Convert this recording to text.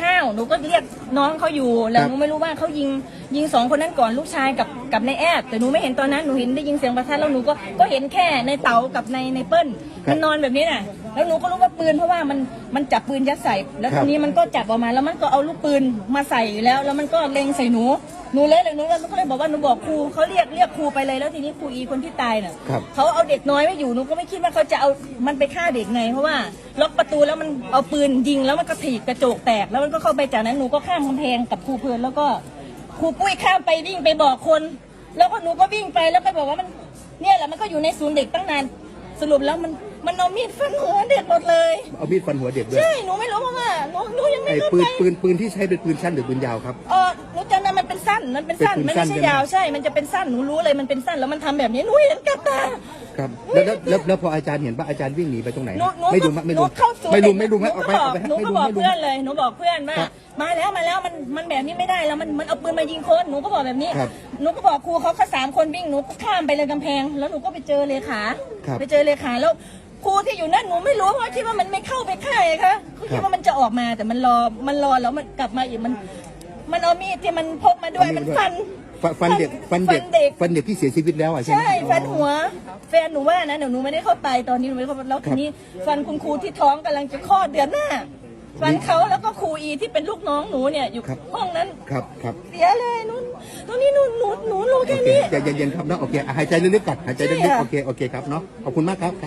ข้าวหนูก็เรียกน้องเขาอยู่แล้วหนูไม่รู้ว่าเขายิง ยิงสองคนนั้นก่อนลูกชายกับกับในายแอดแต่หนูไม่เห็นตอนนั้นหนูเห็นได้ยินเสียงประทัดแล้วหนูก็ก็เห็นแค่ในเต๋ากับในในเปิ้ลมันนอนแบบนี้น่ะ แล้วหนูก็รู้ว่าปืนเพราะว่ามันมันจับปืนยัดใส่ แล้วทีนี้มันก็จับออกมาแล้วมันก็เอาลูกปืนมาใส่แล้ว แล้วมันก็เล็งใส่หนูหนูเลยเลยหนูแล้วก็เลยบอกว่าหนูบอกครูเขาเรียกเรียกครูไปเลยแล้วทีนี้ครูอีคนที่ตายน่ะครับ เขาเอาเด็กน้อยไว้อยู่หนูก็ไม่คิดว่าเขาจะเอามันไปฆ่าเด็กไงเพราะว่าล็อกประตูแล้วมันเอาปืนยิงแล้วมันก็ถีบกระจกแตก แล้วมันก็เข้าไปจากนั้นหนูก็ข้ามกำแพงกับครูเพลินแล้วก็ ครูปุ้ยข้ามไปวิ่งไปบอกคน แล้วก็หนูก็วิ่งไปแล้วก็บอกว่ามันเนี่ยแหละมันก็อยู่ในศูนย์เด็กตั้งนานสรุปแล้วมันมันเอามีดฟันหัวเด็กหมดเลย เอามีดฟันหัวเด็กด้วยใช่หนูไม่รู้เพราะว่าหนูหนูยังไม่ไอ้เข้าปืนใจปืนปืนที่ใช้เป็นปืนสั้นหรือปืนยาวครับ เออหนูจำได้มันเป็น สั้นมันเป็นสั้นเป็นปืนมันสั้ไม่นใช่ใช่ไหมยาวใช่ มันจะเป็นสั้นหนูรู้เลยมันเป็นสั้นแล้วมันทำแบบนี้หนูเห็นกับตาครับแล้วแล้วแล้วแล้วพออาจารย์เห็นว่าอาจารย์วิ่งหนีไปตรงไหนหนูหนูไม่ลุมฮะไม่หนูลุมเข้าสู่ไม่ลุมเด็กไม่ลุมฮะหออกไปบออกไปฮะหนูไม่ก็ลุมบอกไม่ลุมเพื่อนเลยหนูบอกเพื่อนว่าครับมาแล้วมาแล้วมันมันแบบนี้ไม่ได้แล้วมันมันเอาปืนมายิงคนหนูก็บอกแบบนี้ครับหนูก็บอกครูเขาแค่สามคนวิ่งหนูก็ข้ามไปเลยกำแพง แล้วหนูก็ไปเจอเลขาครับไปเจอเลขาแล้วครูที่อยู่นั่นหนูไม่รู้เพราะคิดว่ามันไม่เข้าไปค่ายค่ะเขาคิดว่ามันจะออกมาแต่มันรอมันรอแล้วมันกลับมาอีกมัน มันเอามีดที่มันพกมาด้วยมันฟัน ฟันฟันเด็กฟันเด็กฟันเด็กฟันเด็กที่เสียชีวิตแล้วอะใช่ไหมใช่ฟันหัว แฟนหนูว่านะเดี๋ยวหนูไม่ได้เข้าไปตอนนี้หนูไม่ได้เข้าไปแล้วทีนี้ ฟันคุณครูที่ท้องกำลังจะคลอดเดือนหน้าฟันเขาแล้วก็ครูอีที่เป็นลูกน้องหนูเนี่ยอยู่ครับห้องนั้นครับครับเสียเลยหนูตอนนี้หนูหนูหนูรู้โอแค่เคนี้ใจเย็นๆครับเนาะโอเคอะหายใจลึกๆก่อนหายใจลึกๆโอเคโอเคครับเนาะขอบคุณมากครับ